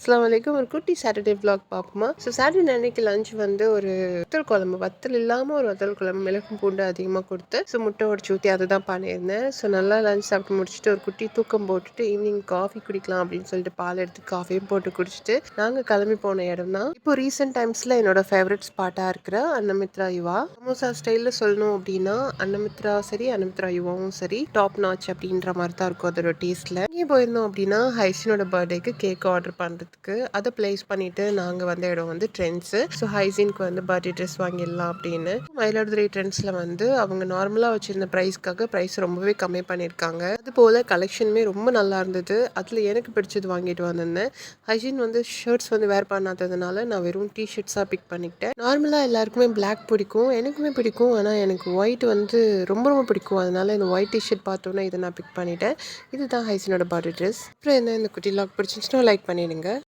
அஸ்லாம் வலைக்கும் ஒரு குட்டி சாட்டர்டே vlog பார்ப்போமா? ஸோ சாட்டர்டே அன்னைக்கு லஞ்ச் வந்து ஒரு வத்தல் குழம்பு. வத்தல் இல்லாமல் ஒரு வத்தல் குழம்பு மிளகு பூண்டு அதிகமாக கொடுத்து ஸோ முட்டை உடச்சி ஊற்றி அதை தான் பண்ணியிருந்தேன். ஸோ நல்லா லஞ்ச் சாப்பிட்டு முடிச்சுட்டு ஒரு குட்டி தூக்கம் போட்டுட்டு ஈவினிங் காஃபி குடிக்கலாம் அப்படின்னு சொல்லிட்டு பால் எடுத்து காஃபியும் போட்டு குடிச்சிட்டு நாங்கள் கிளம்பி போன இடம் தான். இப்போ ரீசெண்ட் டைம்ஸில் என்னோட ஃபேவரட் ஸ்பாட்டாக இருக்கிற அன்னமித்ரா யுவா. சமோசா ஸ்டைலில் சொல்லணும் அப்படின்னா அன்னமித்ரா சரி அன்னமித்ரா யுவாவும் சரி டாப் நாச் அப்படின்ற மாதிரி தான் இருக்கும் அதோட டேஸ்ட்டில் இங்கே போயிருந்தோம் அப்படின்னா ஹைசினோட பர்த்டேக்கு கேக் ஆர்டர் பண்ணுறது பண்ணுறதுக்கு அதை ப்ளேஸ் பண்ணிவிட்டு நாங்கள் வந்த இடம் வந்து ட்ரெண்ட்ஸு ஸோ ஹைசீனுக்கு வந்து பர்த்டே ட்ரெஸ் வாங்கிடலாம் அப்படின்னு. மயிலாடுதுறை ட்ரெண்ட்ஸில் வந்து அவங்க நார்மலாக வச்சுருந்த ப்ரைஸ்க்காக ப்ரைஸ் ரொம்பவே கம்மி பண்ணியிருக்காங்க. அது போல் கலெக்ஷனுமே ரொம்ப நல்லா இருந்தது. அதில் எனக்கு பிடிச்சது வாங்கிட்டு வந்திருந்தேன். ஹைஜீன் வந்து ஷர்ட்ஸ் வந்து வேர் பண்ணாததுனால நான் வெறும் டிஷர்ட்ஸாக பிக் பண்ணிக்கிட்டேன். நார்மலாக எல்லாருக்குமே பிளாக் பிடிக்கும். எனக்குமே பிடிக்கும். ஆனால் எனக்கு ஒயிட் வந்து ரொம்ப ரொம்ப பிடிக்கும். அதனால இந்த ஒயிட் டிஷர்ட் பார்த்தோன்னே இதை நான் பிக் பண்ணிட்டேன். இதுதான் ஹைஜீனோட பாடி ட்ரெஸ் அப்புறம் என்ன இந்த குட்டி லாக் பிடிச்சிச்சுன்னா லைக் பண்ணிடுங்க.